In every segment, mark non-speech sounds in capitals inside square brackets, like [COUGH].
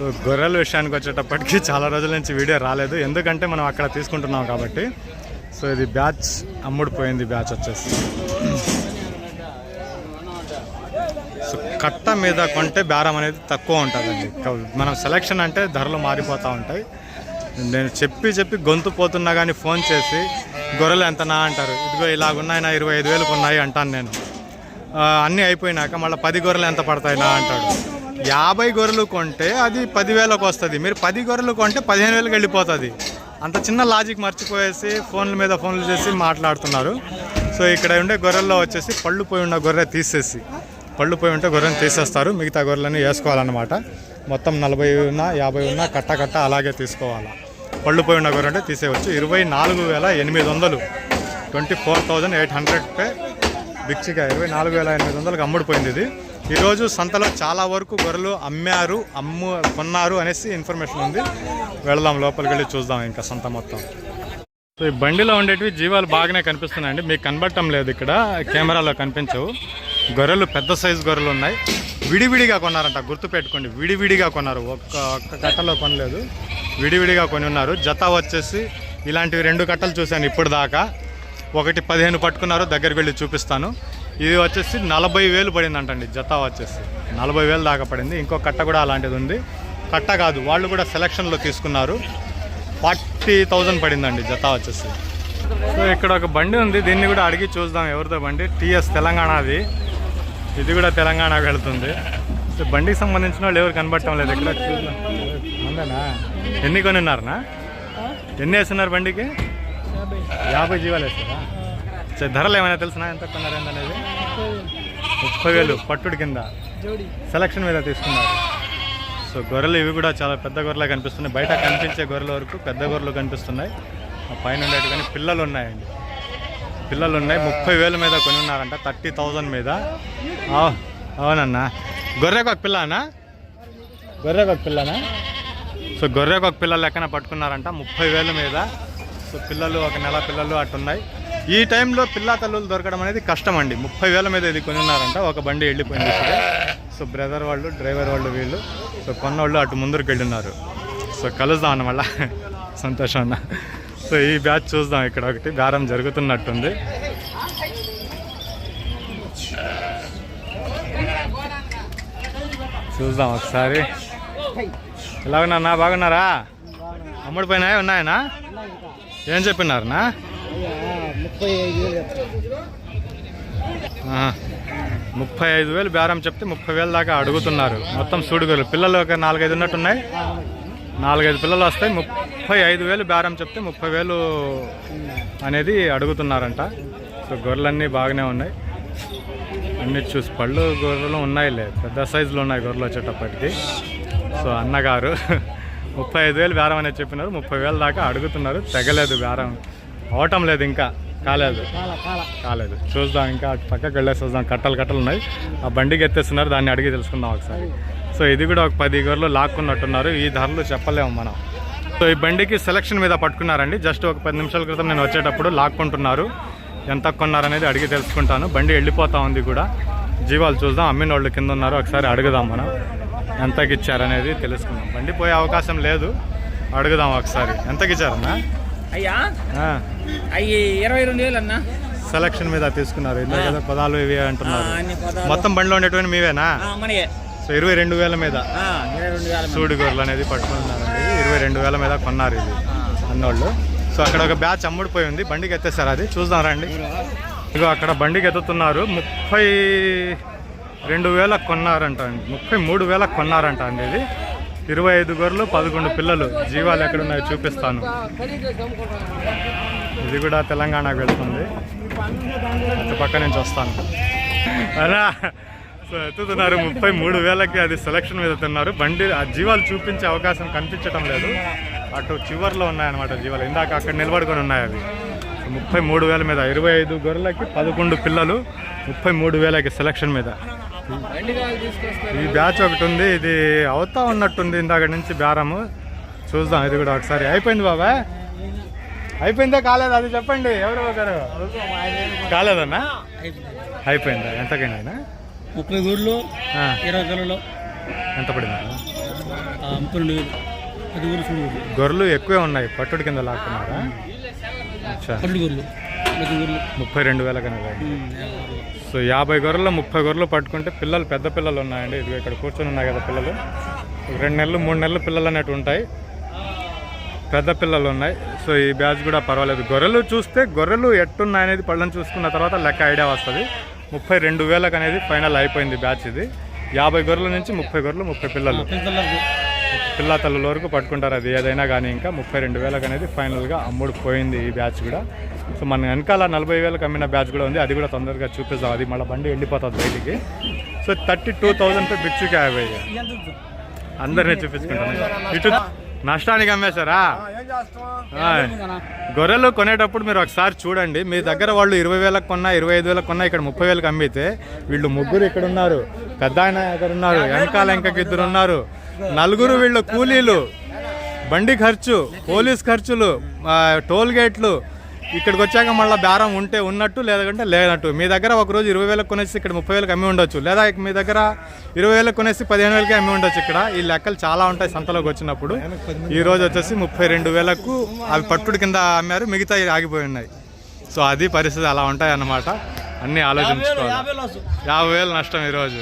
So గొర్రెల విషయానికి వచ్చేటప్పటికి చాలా రోజుల నుంచి వీడియో రాలేదు. ఎందుకంటే మనం అక్కడ తీసుకుంటున్నాం కాబట్టి. సో ఇది బ్యాచ్ అమ్ముడుపోయింది బ్యాచ్ వచ్చేసి. సో కట్ట మీద కొంటే బేరం అనేది తక్కువ ఉంటుందండి. మనం సెలక్షన్ అంటే ధరలు మారిపోతూ ఉంటాయి. నేను చెప్పి చెప్పి గొంతు పోతున్నా కానీ ఫోన్ చేసి గొర్రెలు ఎంతనా అంటారు. ఇదిగో ఇలాగున్నాయి నా ఇరవై ఐదు వేలకు ఉన్నాయి అంటాను నేను. అన్నీ అయిపోయినాక మళ్ళీ పది గొర్రెలు ఎంత పడతాయి నా అంటాడు. యాభై గొర్రెలు కొంటే అది పదివేలకు వస్తుంది. మీరు పది గొర్రెలు కొంటే పదిహేను వేలకు వెళ్ళిపోతుంది. అంత చిన్న లాజిక్ మర్చిపోయేసి ఫోన్ల మీద ఫోన్లు చేసి మాట్లాడుతున్నారు. సో ఇక్కడ ఉండే గొర్రెల్లో వచ్చేసి పళ్ళు పోయి ఉన్న గొర్రె తీసేసి పళ్ళు పోయి ఉంటే గొర్రెని తీసేస్తారు. మిగతా గొర్రెలని వేసుకోవాలన్నమాట. మొత్తం నలభై ఉన్న యాభై ఉన్న కట్ట కట్ట అలాగే తీసుకోవాలి. పళ్ళు పోయి ఉన్న గొర్రె అంటే తీసేయవచ్చు. ఇరవై నాలుగు వేల ఎనిమిది వందలు. Twenty four thousand eight hundred pay. బిచ్చిగా ఇరవై నాలుగు వేల ఎనిమిది వందలకు అమ్ముడుపోయింది ఇది. ఈరోజు సంతలో చాలా వరకు గొర్రెలు అమ్మారు అమ్ము కొన్నారు అనేసి ఇన్ఫర్మేషన్ ఉంది. వెళదాం లోపలికి వెళ్ళి చూద్దాం ఇంకా సంత మొత్తం. సో ఈ బండిలో ఉండేటివి జీవాలు బాగానే కనిపిస్తున్నాయండి. మీకు కనబడటం లేదు ఇక్కడ కెమెరాలో కనిపించవు. గొర్రెలు పెద్ద సైజు గొర్రెలు ఉన్నాయి. విడివిడిగా కొన్నారంట గుర్తు పెట్టుకోండి విడివిడిగా కొన్నారు. ఒక్క ఒక్క కట్టలో కొనలేదు. విడివిడిగా కొని ఉన్నారు. జత వచ్చేసి ఇలాంటివి రెండు కట్టలు చూశాను ఇప్పుడు దాకా ఒకటి పదిహేను పట్టుకున్నారు దగ్గరికి వెళ్ళి చూపిస్తాను. ఇది వచ్చేసి నలభై వేలు పడిందంటండి జత వచ్చేసి. నలభై వేలు దాకా పడింది. ఇంకో కట్ట కూడా అలాంటిది ఉంది. కట్ట కాదు వాళ్ళు కూడా సెలక్షన్లో తీసుకున్నారు. ఫార్టీ థౌజండ్ పడిందండి జత వచ్చేసి. సో ఇక్కడ ఒక బండి ఉంది. దీన్ని కూడా అడిగి చూద్దాం ఎవరితో బండి. టీఎస్ తెలంగాణది. ఇది కూడా తెలంగాణ వెళుతుంది. సో బండికి సంబంధించిన వాళ్ళు ఎవరు కనబడటం లేదు. ఇక్కడ చూద్దాం. ఉందనా ఎన్ని కొనిన్నారనా? ఎన్ని వేస్తున్నారు బండికి? యాభై జీవాలు వేస్తారా? ధరలు ఏమైనా తెలిసినా? ఎంత కొన్నారు ముప్పై వేలు పట్టుడు కింద. సెలక్షన్ మీద తీసుకున్నారు. సో గొర్రెలు ఇవి కూడా చాలా పెద్ద గొర్రెలు కనిపిస్తున్నాయి. బయట కనిపించే గొర్రెల వరకు పెద్ద గొర్రెలు కనిపిస్తున్నాయి. ఆ పైన ఉండేటి కానీ పిల్లలు ఉన్నాయండి. పిల్లలు ఉన్నాయి. ముప్పై వేల మీద కొని ఉన్నారంట. థర్టీ థౌజండ్ మీద. అవు- అవునన్నా. గొర్రెకు ఒక పిల్లనా? గొర్రెకు ఒక పిల్లనా? సో గొర్రెకు ఒక పిల్లలు లెక్కన పట్టుకున్నారంట. ముప్పై వేల మీద. సో పిల్లలు ఒక నెల పిల్లలు అట్టున్నాయి ఈ టైంలో పిల్ల తల్లులు దొరకడం అనేది కష్టం అండి. ముప్పై వేల మీద ఇది కొని ఉన్నారంట ఒక బండి వెళ్ళిపోయింది సో బ్రదర్ వాళ్ళు డ్రైవర్ వాళ్ళు వీళ్ళు. సో కొన్నోళ్ళు అటు ముందరికి వెళ్ళున్నారు సో కలుద్దాం అన్న మళ్ళా. సంతోషం అన్న. సో ఈ బ్యాచ్ చూద్దాం ఇక్కడ ఒకటి. బేరం జరుగుతున్నట్టుంది. చూద్దాం ఒకసారి. ఎలా ఉన్నా బాగున్నారా? అమ్ముడు పోయినాయి? ఉన్నాయనా? ఏం చెప్పినారనా ముప్పై ఐదు వేలు ముప్పై ఐదు వేలు బేరం చెప్తే ముప్పై వేలు దాకా అడుగుతున్నారు. మొత్తం సూడుగోలు. పిల్లలు ఒక నాలుగైదు ఉన్నట్టున్నాయి. నాలుగైదు పిల్లలు వస్తాయి. ముప్పై ఐదు వేలు బేరం చెప్తే ముప్పై వేలు అనేది అడుగుతున్నారంట. సో గొర్రెలన్నీ బాగానే ఉన్నాయి. అన్ని చూసి పళ్ళు గొర్రెలు ఉన్నాయిలే. పెద్ద సైజులో ఉన్నాయి గొర్రెలు వచ్చేటప్పటికి. సో అన్నగారు [LAUGHS] ముప్పై ఐదు వేలు బేరం అనేది చెప్పినారు. ముప్పై వేలు దాకా అడుగుతున్నారు. తెగలేదు బేరం. అవటం లేదు ఇంకా. కాలేదు. కాల కాల. కాలేదు. చూద్దాం ఇంకా అటు పక్కకి వెళ్ళేసి చూద్దాం కట్టలు కట్టలు ఉన్నాయి. ఆ బండికి ఎత్తేస్తున్నారు. దాన్ని అడిగి తెలుసుకుందాం ఒకసారి. సో ఇది కూడా ఒక పది గొర్రెలు లాక్కున్నట్టున్నారు. ఈ ధరలు చెప్పలేము మనం. సో ఈ బండికి సెలక్షన్ మీద పట్టుకున్నారండి. జస్ట్ ఒక పది నిమిషాల క్రితం నేను వచ్చేటప్పుడు లాక్కుంటున్నారు. ఎంత కొన్నారనేది అడిగి తెలుసుకుంటాను. బండి వెళ్ళిపోతా ఉంది కూడా. జీవాలు చూద్దాం. అమ్మిన వాళ్ళు కింద ఉన్నారు. ఒకసారి అడుగుదాం మనం. ఎంతకి ఇచ్చారనేది తెలుసుకుందాం. బండి పోయే అవకాశం లేదు. అడుగుదాం ఒకసారి. ఎంతకి ఇచ్చారన్నా? అయ్యా. అయ్యి ఇరవై రెండు వేలు అన్న. సెలక్షన్ మీద తీసుకున్నారు. ఇందాక ఏదో పదాలు ఇవి అంటున్నారు. మొత్తం బండిలో ఉండేటువంటి మీవేనా? సో ఇరవై రెండు వేల మీద. సూడి గొర్రెలు అనేది పట్టుకున్నారండి. ఇరవై రెండు వేల మీద కొన్నారు ఇది అన్నోళ్ళు. సో అక్కడ ఒక బ్యాచ్ అమ్ముడిపోయి ఉంది. బండికి ఎత్తేసారు అది. చూద్దాం రండి. ఇగో అక్కడ బండికి ఎత్తుతున్నారు. ముప్పై రెండు వేల కొన్నారంట అండి. ముప్పై మూడు వేల కొన్నారంట అండి ఇది. ఇరవై ఐదు గొర్రెలు పదకొండు పిల్లలు. జీవాలు ఎక్కడున్నాయో చూపిస్తాను. ఇది కూడా తెలంగాణకు వెళ్తుంది. అటు పక్క నుంచి వస్తాను. అలా సో ఎత్తుతున్నారు. ముప్పై మూడు వేలకి అది సెలక్షన్ మీద తిన్నారు. బండి ఆ జీవాలు చూపించే అవకాశం కనిపించటం లేదు. అటు చివర్లో ఉన్నాయన్నమాట జీవాలు. ఇందాక అక్కడ నిలబడుకొని ఉన్నాయి అవి. ముప్పై మూడు వేల మీద ఇరవై ఐదు గొర్రెలకి పదకొండు పిల్లలు ముప్పై మూడు వేలకి సెలక్షన్ మీద. ఈ బ్యాచ్ ఒకటి ఉంది ఇది అవుతా ఉన్నట్టుంది ఇందాక నుంచి బేరము. చూద్దాం ఇది కూడా ఒకసారి. అయిపోయింది బాబా? అయిపోయిందా కాలేదా? అది చెప్పండి ఎవరు ఒకరు. కాలేదన్నా? అయిపోయిందా? ఎంతకైనా ముప్పై ఆ, ఇరవై గొర్రెలు. ఎంత పడిందా? ముప్పై రెండు. వేలు గొర్రెలు ఎక్కువే ఉన్నాయి పట్టుడు కింద లాక్కున్నారా? అచ్చా గొర్రెలు. ఊర్లు ముప్పై రెండు వేల కన్నా సో యాభై గొర్రెలు ముప్పై గొర్రెలు పట్టుకుంటే పిల్లలు పెద్ద పిల్లలు ఉన్నాయండి. ఇది ఇక్కడ కూర్చొని ఉన్నాయి కదా పిల్లలు. రెండు నెలలు మూడు నెలలు పిల్లలు అన్నట్టు ఉంటాయి. పెద్ద పిల్లలు ఉన్నాయి. సో ఈ బ్యాచ్ కూడా పర్వాలేదు. గొర్రెలు చూస్తే గొర్రెలు ఎట్టున్నాయి అనేది పళ్ళని చూసుకున్న తర్వాత లెక్క ఐడియా వస్తుంది. ముప్పై రెండు వేలకు అనేది ఫైనల్ అయిపోయింది బ్యాచ్ ఇది. యాభై గొర్రెల నుంచి ముప్పై గొర్రెలు ముప్పై పిల్లలు. పిల్ల తల్లుల వరకు పట్టుకుంటారు అది. ఏదైనా కానీ ఇంకా ముప్పై రెండు వేలకు అనేది ఫైనల్గా అమ్ముడు పోయింది ఈ బ్యాచ్ కూడా. సో మన వెనకాల నలభై వేలకు అమ్మిన బ్యాచ్ కూడా ఉంది. అది కూడా తొందరగా చూపిస్తాం అది మళ్ళీ బండి ఎండిపోతుంది బయటికి. సో థర్టీ టూ థౌజండ్ పై బిచ్చుకి యాభై అందరినీ చూపించుకుంటాను. ఇటు నష్టానికి అమ్మేశారా? గొర్రెలు కొనేటప్పుడు మీరు ఒకసారి చూడండి. మీ దగ్గర వాళ్ళు ఇరవై వేలకు కొన్నా ఇరవై ఐదు వేలకు కొన్నా ఇక్కడ ముప్పై వేలకు అమ్మితే వీళ్ళు ముగ్గురు ఇక్కడ ఉన్నారు. పెద్ద ఆయన ఇక్కడ ఉన్నారు. వెనకాల ఇంకకి ఇద్దరు ఉన్నారు. నలుగురు వీళ్ళు కూలీలు. బండి ఖర్చు పోలీస్ ఖర్చులు టోల్ గేట్లు ఇక్కడికి వచ్చాక మళ్ళీ బేరం ఉంటే ఉన్నట్టు లేదంటే లేనట్టు. మీ దగ్గర ఒక రోజు ఇరవై వేలకు కొనేసి ఇక్కడ ముప్పై వేలకు అమ్మి ఉండొచ్చు. లేదా మీ దగ్గర ఇరవై వేలకు కొనేసి పదిహేను వేలకి అమ్మి ఉండొచ్చు ఇక్కడ. ఈ లెక్కలు చాలా ఉంటాయి సంతలోకి వచ్చినప్పుడు. ఈ రోజు వచ్చేసి ముప్పై రెండు వేలకు అవి పట్టుడు కింద అమ్మారు. మిగతా ఆగిపోయి ఉన్నాయి. సో అది పరిస్థితి అలా ఉంటాయి అన్నమాట. అన్నీ ఆలోచించుకోవాలి. యాభై వేలు నష్టం ఈరోజు.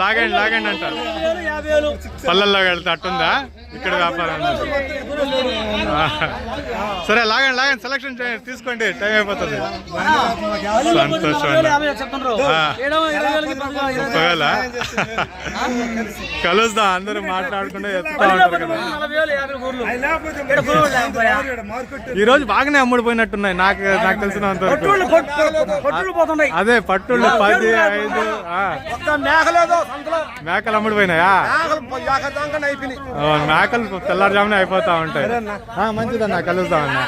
లాగండి లాగండి అంటారు పల్లెల్లో వెళ్తే అట్టుందా? ఇక్కడ వ్యాపారం సరే లాగండి లాగండి. సెలక్షన్ చేయండి తీసుకోండి. టైం అయిపోతుంది. సంతోషం వేల కలుద్దాం అందరూ మాట్లాడుకుంటే ఎత్తుతా ఉంటారు కదా. ఈ రోజు బాగానే అమ్ముడుపోయినట్టున్నాయి నాకు నాకు తెలిసినంత అదే పట్టుళ్ళు పది ఐదు. మేకలు అమ్ముడుపోయినాయా మేకలు తెల్లారుజామునే అయిపోతా ఉంటాయి. ఆ, మంచిదన్న కలుద్దామన్న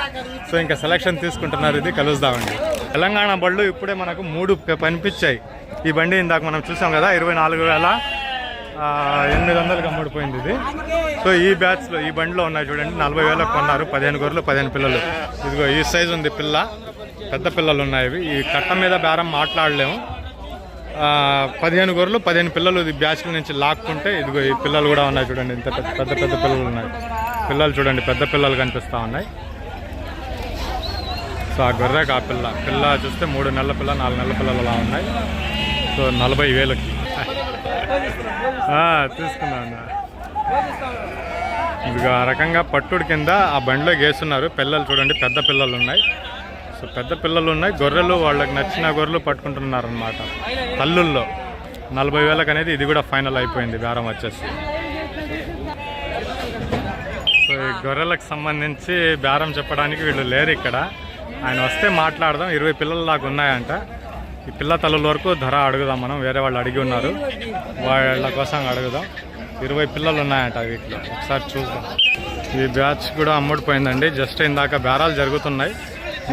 సో ఇంకా సెలక్షన్ తీసుకుంటున్నారు ఇది కలుద్దామండి తెలంగాణ బళ్ళు ఇప్పుడే మనకు మూడు కనిపించాయి ఈ బండి ఇందాక మనం చూసాం కదా ఇరవై నాలుగు వేల ఎనిమిది వందలకి అమ్ముడిపోయింది ఇది. సో ఈ బ్యాచ్లో ఈ బండిలో ఉన్నాయి చూడండి నలభై వేలకు కొన్నారు. పదిహేను గొర్రెలు పదిహేను పిల్లలు. ఇదిగో ఈ సైజు ఉంది పిల్ల. పెద్ద పిల్లలు ఉన్నాయి ఇవి. ఈ కట్ట మీద బేరం మాట్లాడలేము. ఆ, పదిహేను గొర్రెలు పదిహేను పిల్లలు ఇది బ్యాచ్ల నుంచి లాక్కుంటే ఇదిగో ఈ పిల్లలు కూడా ఉన్నాయి చూడండి. ఇంత పెద్ద పెద్ద పిల్లలు ఉన్నాయి. పిల్లలు చూడండి పెద్ద పిల్లలు కనిపిస్తూ ఉన్నాయి. సో ఆ గొర్రెకు ఆ పిల్ల పిల్ల చూస్తే మూడు నెలల పిల్ల నాలుగు నెలల పిల్లలు అలా ఉన్నాయి. సో నలభై వేలకి. తీసుకున్నాను. ఇది ఆ రకంగా పట్టుడు కింద ఆ బండిలో గేస్తున్నారు. పిల్లలు చూడండి పెద్ద పిల్లలు ఉన్నాయి. సో పెద్ద పిల్లలు ఉన్నాయి. గొర్రెలు వాళ్ళకి నచ్చిన గొర్రెలు పట్టుకుంటున్నారు అనమాట తల్లుల్లో. నలభై వేలకు అనేది ఇది కూడా ఫైనల్ అయిపోయింది బేరం వచ్చేసి. సో ఈ గొర్రెలకు సంబంధించి బేరం చెప్పడానికి వీళ్ళు లేరు ఇక్కడ. ఆయన వస్తే మాట్లాడదాం. ఇరవై పిల్లల దాకా ఉన్నాయంట. ఈ పిల్ల తల్లుల వరకు ధర అడుగుదాం మనం వేరే వాళ్ళు అడిగి ఉన్నారు. వాళ్ళ కోసం అడుగుదాం. ఇరవై పిల్లలు ఉన్నాయంట వీటిలో. ఒకసారి చూద్దాం. ఈ బ్యాచ్ కూడా అమ్ముడిపోయిందండి. జస్ట్ ఇందాక బేరాలు జరుగుతున్నాయి.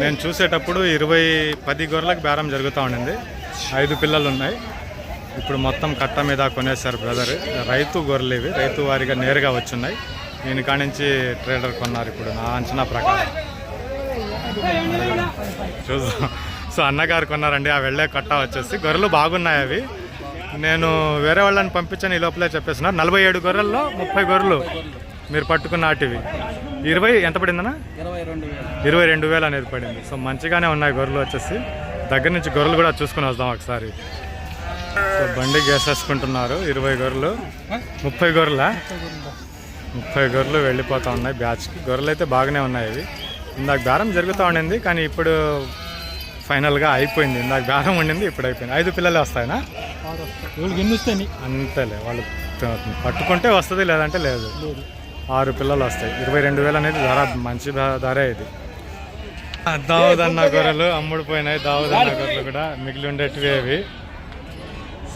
నేను చూసేటప్పుడు ఇరవై పది గొర్రెలకు బేరం జరుగుతూ ఉండింది. ఐదు పిల్లలు ఉన్నాయి. ఇప్పుడు మొత్తం కట్ట మీద కొనేశారు బ్రదర్ రైతు గొర్రెలు ఇవి. రైతు వారిగా నేరుగా వచ్చున్నాయి. నేను కానించి ట్రేడర్ కొన్నారు ఇప్పుడు నా అంచనా ప్రకారం. చూద్దాం. సో అన్నగారు కొన్నారండి ఆ వెళ్ళే కట్ట వచ్చేసి. గొర్రెలు బాగున్నాయి అవి. నేను వేరే వాళ్ళని పంపించాను ఈ లోపలే చెప్పేస్తున్నారు. నలభై ఏడు గొర్రెల్లో ముప్పై గొర్రెలు మీరు పట్టుకున్నాటివి. ఇరవై ఎంత పడిందన్నా? ఇరవై రెండు వేలు అనేది పడింది. సో మంచిగానే ఉన్నాయి గొర్రెలు వచ్చేసి. దగ్గర నుంచి గొర్రెలు కూడా చూసుకుని వద్దాం ఒకసారి. సో బండి గేసేసుకుంటున్నారు. ఇరవై గొర్రెలు. ముప్పై గొర్రెలా? ముప్పై గొర్రెలు వెళ్ళిపోతూ ఉన్నాయి బ్యాచ్కి. గొర్రెలు అయితే బాగానే ఉన్నాయి ఇవి. ఇందాక దారం జరుగుతూ ఉండింది కానీ ఇప్పుడు ఫైనల్గా అయిపోయింది. ఇందాక బేరం ఉండింది ఇప్పుడు అయిపోయింది. ఐదు పిల్లలే వస్తాయినా? వీళ్ళకి ఎన్ని వస్తాయి అంతేలే వాళ్ళు పట్టుకుంటే వస్తుంది లేదంటే లేదు. ఆరు పిల్లలు వస్తాయి. ఇరవై రెండు వేలు అనేది ధర మంచి ధరే ఇది. దావుదన్న గొర్రెలు అమ్ముడిపోయినాయి. దావుదన్న గొర్రెలు కూడా మిగిలి ఉండేటివి అవి.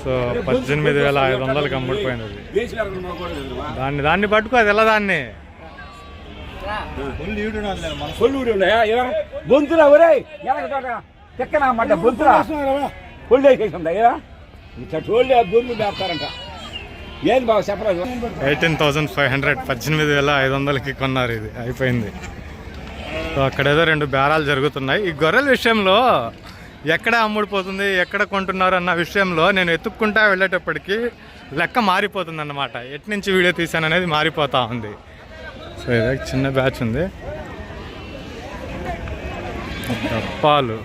సో పద్దెనిమిది వేల ఐదు వందలకి అమ్ముడిపోయింది అది దాన్ని దాన్ని పట్టుకో అది ఎలా దాన్ని? బొంతురా ఒరే చెక్కన మడ్డ బొంతురా? కొల్లు వేసేసిందా ఏ ఇట్లా టోళ్ళు మేపుతారంట. ఏది బాబు చెప్పరాదు? ఎయిటీన్ థౌజండ్ ఫైవ్ హండ్రెడ్ పద్దెనిమిది వేల ఐదు వందలకి కొన్నారు ఇది. అయిపోయింది. సో అక్కడ ఏదో రెండు బేరాలు జరుగుతున్నాయి. ఈ గొర్రెల విషయంలో ఎక్కడ అమ్ముడుపోతుంది ఎక్కడ కొంటున్నారు అన్న విషయంలో నేను ఎత్తుక్కుంటా వెళ్ళేటప్పటికి లెక్క మారిపోతుంది అన్నమాట ఎటు నుంచి వీడియో తీసాను అనేది మారిపోతూ ఉంది. సో ఇదే చిన్న బ్యాచ్ ఉంది. డప్పాలు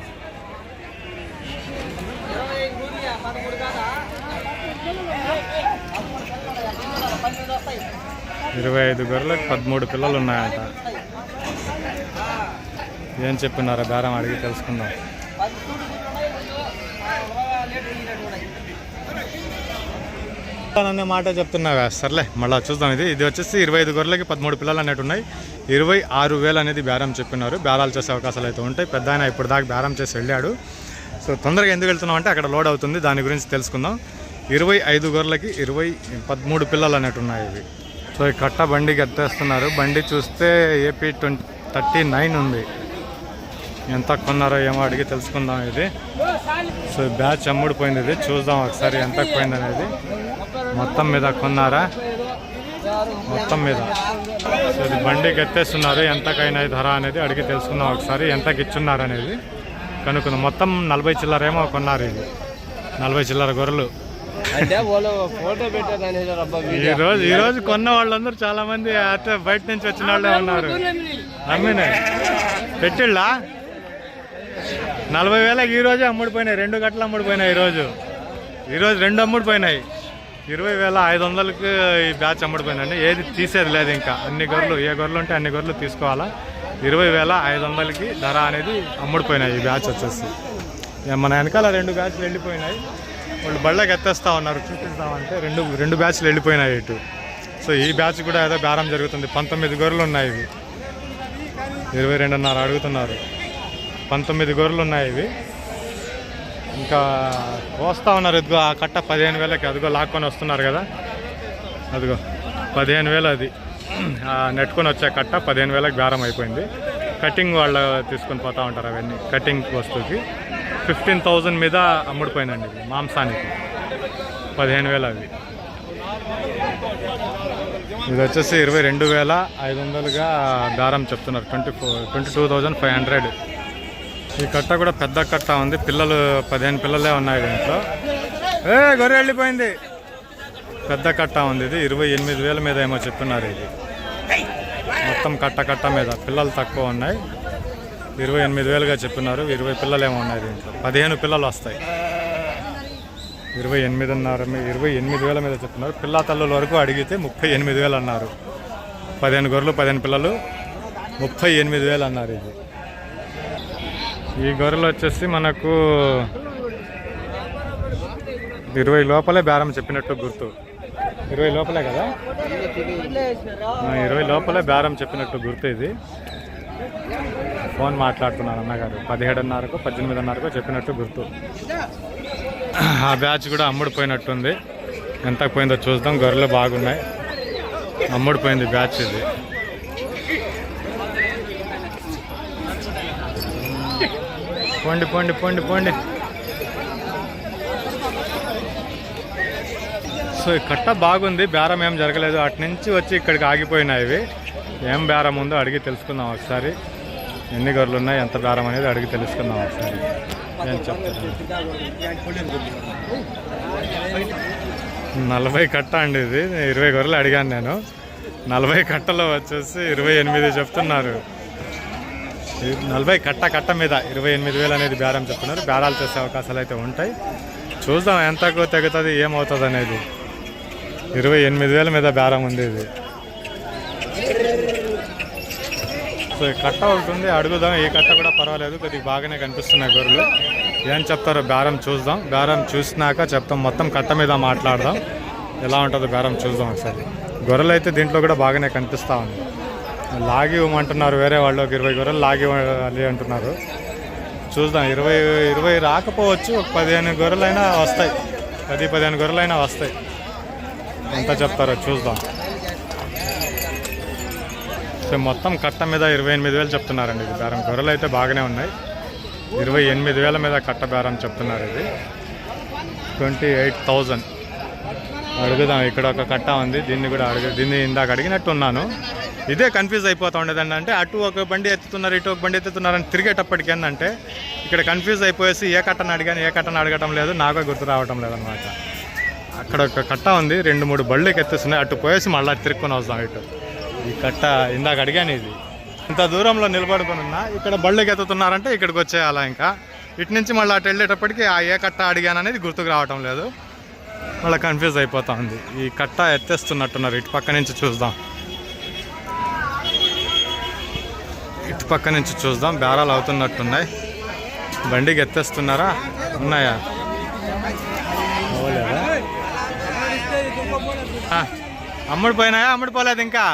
ఇరవై ఐదు గొర్రెలకు పదమూడు పిల్లలు ఉన్నాయంట ఏం చెప్పినారా బేరం అడిగి తెలుసుకుందాం. అనే మాట చెప్తున్నావా సర్లే మళ్ళీ చూద్దాం ఇది. ఇది వచ్చేసి ఇరవై ఐదు గొర్రెలకి పదమూడు పిల్లలు అనేవి ఉన్నాయి. ఇరవై ఆరు వేలు అనేది బేరం చెప్పినారు. బేరాలు చేసే అవకాశాలు అయితే ఉంటాయి. పెద్ద ఆయన ఇప్పుడు దాకా బేరం చేసి వెళ్ళాడు. సో తొందరగా ఎందుకు వెళ్తున్నాం అంటే అక్కడ లోడ్ అవుతుంది. దాని గురించి తెలుసుకుందాం. ఇరవై ఐదు గొర్రెలకి ఇరవై పదమూడు పిల్లలు అనేవి ఉన్నాయి ఇవి. సో ఈ కట్ట బండి ఎత్తేస్తున్నారు బండి చూస్తే ఏపీ ట్వంటీ థర్టీ నైన్ ఉంది. ఎంత కొన్నారో ఏమో అడిగి తెలుసుకుందాం ఇది. సో బ్యాచ్ అమ్ముడిపోయింది ఇది. చూద్దాం ఒకసారి ఎంత పోయింది అనేది మొత్తం మీద కొన్నారా? మొత్తం మీద. సో ఇది బండి ఎత్తేస్తున్నారు ఎంతకైనా ధర అనేది అడిగి తెలుసుకుందాం ఒకసారి ఎంతకి ఇచ్చున్నారు అనేది కనుక్కుందాం. మొత్తం నలభై చిల్లరేమో కొన్నారు ఇది. నలభై చిల్లర గొర్రెలు. ఈ రోజు ఈ రోజు కొన్న వాళ్ళందరూ చాలా మంది అట్లా బయట నుంచి వచ్చిన వాళ్ళే ఉన్నారు. అమ్మినే పెట్టిళ్ళా? నలభై వేలకు ఈ రోజే అమ్ముడిపోయినాయి. రెండు గంటలు అమ్ముడిపోయినాయి ఈరోజు ఈరోజు రెండు అమ్ముడిపోయినాయి. ఇరవై వేల ఐదు వందలకి ఈ బ్యాచ్ అమ్ముడిపోయిందండి. ఏది తీసేది లేదు ఇంకా. అన్ని గొర్రెలు ఏ గొర్రెలు ఉంటే అన్ని గొర్రెలు తీసుకోవాలా. ఇరవై వేల ఐదు వందలకి ధర అనేది అమ్ముడిపోయినాయి ఈ బ్యాచ్ వచ్చేసి. ఇక మన వెనకాల రెండు బ్యాచ్లు వెళ్ళిపోయినాయి. వాళ్ళు బళ్ళకి ఎత్తేస్తా ఉన్నారు చూపిస్తామంటే రెండు రెండు బ్యాచ్లు వెళ్ళిపోయినాయి ఇటు. సో ఈ బ్యాచ్ కూడా ఏదో బేరం జరుగుతుంది. పంతొమ్మిది గొర్రెలు ఉన్నాయి ఇవి. ఇరవై రెండున్నర అడుగుతున్నారు. పంతొమ్మిది గొర్రెలు ఉన్నాయి ఇవి. ఇంకా వస్తూ ఉన్నారు ఇదిగో ఆ కట్ట పదిహేను వేలకి అదిగో లాక్కొని వస్తున్నారు కదా. అదిగో పదిహేను వేలు అది. నెట్టుకొని వచ్చే కట్ట పదిహేను వేలకు బేరం అయిపోయింది. కటింగ్ వాళ్ళు తీసుకొని పోతా ఉంటారు అవన్నీ కటింగ్ వస్తువుకి. ఫిఫ్టీన్ థౌజండ్ మీద అమ్ముడిపోయినండి మాంసానికి. పదిహేను వేలు అవి. ఇది వచ్చేసి ఇరవై రెండు వేల ఐదు వందలుగా దారం చెప్తున్నారు. Twenty four twenty two thousand five hundred. ఈ కట్ట కూడా పెద్ద కట్ట ఉంది. పిల్లలు పదిహేను పిల్లలే ఉన్నాయి దీంట్లో. ఏ గొర్రె వెళ్ళిపోయింది. పెద్ద కట్ట ఉంది ఇది. ఇరవై ఎనిమిది వేల మీద ఏమో చెప్తున్నారు ఇది. మొత్తం కట్ట కట్ట మీద. పిల్లలు తక్కువ ఉన్నాయి. ఇరవై ఎనిమిది వేలుగా చెప్పినారు. ఇరవై పిల్లలు ఏమో ఉన్నాయి దీంట్లో. పదిహేను పిల్లలు వస్తాయి. ఇరవై ఎనిమిదిన్నర మీ- ఇరవై ఎనిమిది వేల మీద చెప్తున్నారు పిల్ల తల్లుల వరకు అడిగితే ముప్పై ఎనిమిది వేలు అన్నారు. పదిహేను గొర్రెలు పదిహేను పిల్లలు ముప్పై ఎనిమిది వేలు అన్నారు ఇది. ఈ గొర్రెలు వచ్చేసి మనకు ఇరవై లోపలే బేరం చెప్పినట్టు గుర్తు. ఇరవై లోపలే కదా? ఇరవై లోపలే బేరం చెప్పినట్టు గుర్తు ఇది. ఫోన్ మాట్లాడుతున్నాను అన్నగారు. పదిహేడున్నరకు పద్దెనిమిదిన్నరకు చెప్పినట్టు గుర్తు. ఆ బ్యాచ్ కూడా అమ్ముడిపోయినట్టుంది. ఎంత పోయిందో చూద్దాం. గొర్రెలు బాగున్నాయి. అమ్ముడిపోయింది బ్యాచ్ ఇది. పోండి పోండి పోండి పోండి. సో ఈ కట్ట బాగుంది. బేరం ఏం జరగలేదు. అటు నుంచి వచ్చి ఇక్కడికి ఆగిపోయినాయి ఇవి. ఏం బేరం ఉందో అడిగి తెలుసుకుందాం ఒకసారి. ఎన్ని గొర్రెలు ఉన్నాయి ఎంత దారం అనేది అడిగి తెలుసుకుందాం ఒకసారి. నేను చెప్తాను నలభై కట్ట అండి ఇది. ఇరవై గొర్రెలు అడిగాను నేను. నలభై కట్టలో వచ్చేసి ఇరవై ఎనిమిది చెప్తున్నారు. నలభై కట్ట కట్ట మీద ఇరవై ఎనిమిది వేలు అనేది బేరం చెప్తున్నారు. బేరాలు చేసే అవకాశాలు అయితే ఉంటాయి. చూద్దాం ఎంతకు తెగుతుంది ఏమవుతుంది అనేది ఇరవై ఎనిమిది వేల మీద బేరం ఉంది ఇది. సో ఈ కట్ట ఒకటి ఉంది అడుగుదాం. ఈ కట్ట కూడా పర్వాలేదు కొద్దిగా బాగానే కనిపిస్తున్నాయి గొర్రెలు. ఏం చెప్తారో బేరం చూద్దాం. బేరం చూసినాక చెప్తాం. మొత్తం కట్ట మీద మాట్లాడదాం. ఎలా ఉంటుందో బేరం చూద్దాం ఒకసారి. గొర్రెలు అయితే దీంట్లో కూడా బాగానే కనిపిస్తూ ఉంది. లాగి ఇవ్వమంటున్నారు వేరే వాళ్ళు ఒక ఇరవై గొర్రెలు లాగి ఇవ్వాలి అంటున్నారు. చూద్దాం. ఇరవై ఇరవై రాకపోవచ్చు. ఒక పదిహేను గొర్రెలైనా వస్తాయి. పది పదిహేను గొర్రెలైనా వస్తాయి. ఎంత చెప్తారో చూద్దాం. సో మొత్తం కట్ట మీద ఇరవై ఎనిమిది వేలు చెప్తున్నారండి ఇది బేరం. గొర్రెలు అయితే బాగానే ఉన్నాయి. ఇరవై ఎనిమిది వేల మీద కట్ట బేరం చెప్తున్నారు ఇది. Twenty eight thousand. అడుగుదాం ఇక్కడ ఒక కట్ట ఉంది దీన్ని కూడా అడుగు దీన్ని ఇందాక అడిగినట్టు ఉన్నాను ఇదే కన్ఫ్యూజ్ అయిపోతూ ఉండేదండి అంటే అటు ఒక బండి ఎత్తుతున్నారు ఇటు ఒక బండి ఎత్తుతున్నారని తిరిగేటప్పటికి ఏంటంటే ఇక్కడ కన్ఫ్యూజ్ అయిపోయేసి ఏ కట్టను అడిగాను ఏ కట్టను అడగటం లేదు నాకే గుర్తు రావటం లేదనమాట అక్కడ ఒక కట్ట ఉంది రెండు మూడు బళ్ళకి ఎత్తేస్తున్నాయి అటు పోయేసి మళ్ళీ తిరుక్కొని వస్తాం ఇటు. కట్ట ఇందాక అడిగాను ఇది. ఇంత దూరంలో నిలబడుకొని ఉన్నా ఇక్కడ బళ్ళకి ఎత్తుతున్నారంటే ఇక్కడికి వచ్చేయాలా ఇంకా. ఇటు నుంచి మళ్ళీ అటు వెళ్ళేటప్పటికి ఆ ఏ కట్ట అడిగాను అనేది గుర్తుకు రావటం లేదు. మళ్ళీ కన్ఫ్యూజ్ అయిపోతా ఉంది ఈ కట్ట ఎత్తేస్తున్నట్టున్నారు. ఇటు పక్క నుంచి చూద్దాం. ఇటు పక్క నుంచి చూద్దాం. బేరాలు అవుతున్నట్టున్నాయి. బండికి ఎత్తేస్తున్నారా? ఉన్నాయా? అమ్ముడు పోయినాయా? అమ్ముడు పోలేదు ఇంకా?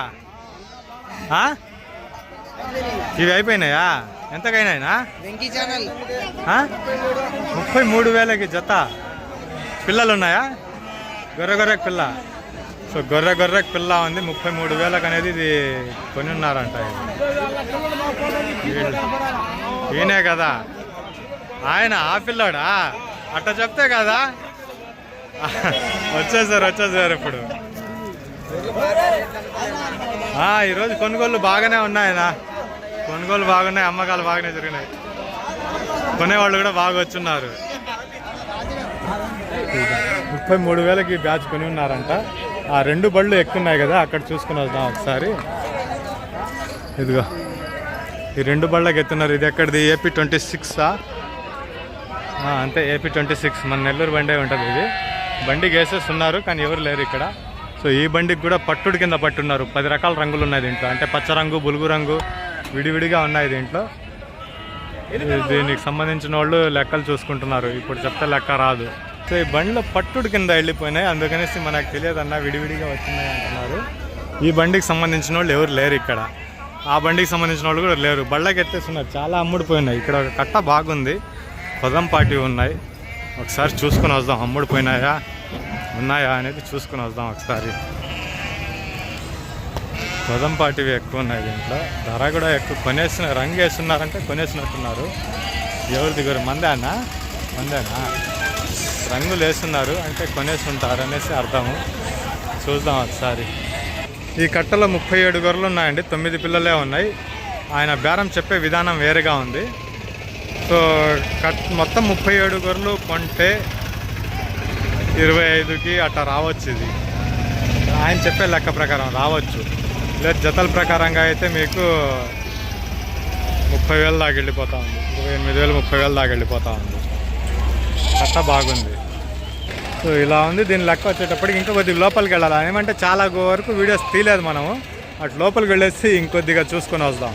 ఇవి అయిపోయినాయా? ఆ? ముప్పై మూడు వేలకి జత. పిల్లలు ఉన్నాయా గొర్రె గొర్రెకి పిల్ల. సో గొర్రె గొర్రెకి పిల్ల ఉంది. ముప్పై మూడు వేలకు అనేది ఇది కొని ఉన్నారంట. ఈయనే కదా. ఆయన ఆ పిల్లోడా? అట్ట చెప్తే కదా? వచ్చేసారు వచ్చేసారు ఇప్పుడు. ఈరోజు కొనుగోళ్ళు బాగానే ఉన్నాయనా కొనుగోలు బాగున్నాయి అమ్మకాలు బాగానే జరిగినాయి. కొనేవాళ్ళు కూడా బాగా వచ్చున్నారు. ముప్పై మూడు వేలకి బ్యాచ్ కొని ఉన్నారంట. ఆ రెండు బళ్ళు ఎక్కున్నాయి కదా అక్కడ చూసుకుని వద్దాం ఒకసారి. ఇదిగో ఈ రెండు బళ్ళకి ఎత్తున్నారు. ఇది ఎక్కడిది? ఏపీ ట్వంటీ సిక్సా అంతే ఏపీ ట్వంటీ సిక్స్. మన నెల్లూరు బండే ఉంటుంది ఇది. బండి గేసెస్ ఉన్నారు కానీ ఎవరు లేరు ఇక్కడ. సో ఈ బండికి కూడా పట్టుడు కింద పట్టున్నారు. పది రకాల రంగులు ఉన్నాయి దీంట్లో. అంటే పచ్చ రంగు బులుగు రంగు విడివిడిగా ఉన్నాయి దీంట్లో. దీనికి సంబంధించిన వాళ్ళు లెక్కలు చూసుకుంటున్నారు. ఇప్పుడు చెప్తే లెక్క రాదు. సో ఈ బండ్లు పట్టుడు కింద వెళ్ళిపోయినాయి. అందుకనేసి మనకు తెలియదన్న విడివిడిగా వచ్చినాయి అంటున్నారు. ఈ బండికి సంబంధించిన వాళ్ళు ఎవరు లేరు ఇక్కడ. ఆ బండికి సంబంధించిన వాళ్ళు కూడా లేరు. బళ్ళకి ఎత్తేస్తున్నారు. చాలా అమ్ముడిపోయినాయి. ఇక్కడ ఒక కట్ట బాగుంది. పదం పాటి ఉన్నాయి. ఒకసారి చూసుకొని వద్దాం. అమ్ముడిపోయినాయా? ఉన్నాయా. అనేది చూసుకుని వద్దాం ఒకసారి. పదం ఎక్కువ ఉన్నాయి దీంట్లో. ధర కూడా ఎక్కువ. కొనేసిన రంగు వేస్తున్నారంటే కొనేసినట్టున్నారు. ఎవరి దగ్గర? మందేనా? మందేనా? రంగులు వేస్తున్నారు అంటే కొనేస్తుంటారు అనేసి అర్థము. చూద్దాం ఒకసారి. ఈ కట్టలో ముప్పై ఏడు గొర్రెలు ఉన్నాయండి. తొమ్మిది పిల్లలే ఉన్నాయి. ఆయన బేరం చెప్పే విధానం వేరేగా ఉంది. సో కట్ మొత్తం ముప్పై ఏడు గొర్రెలు కొంటే ఇరవై ఐదుకి అట్లా రావచ్చు ఇది ఆయన చెప్పే లెక్క ప్రకారం రావచ్చు. లేదు జతల ప్రకారంగా అయితే మీకు ముప్పై వేలు దాకా వెళ్ళిపోతా ఉంది. ఇరవై ఎనిమిది వేలు ముప్పై వేలు దాకా వెళ్ళిపోతా ఉంది. అట్ట బాగుంది. సో ఇలా ఉంది. దీని లెక్క వచ్చేటప్పటికి ఇంకా కొద్దిగా లోపలికి వెళ్ళాలి? ఏమంటే చాలా వరకు వీడియోస్ తీయలేదు మనము. అటు లోపలికి వెళ్ళేసి ఇంకొద్దిగా చూసుకొని వద్దాం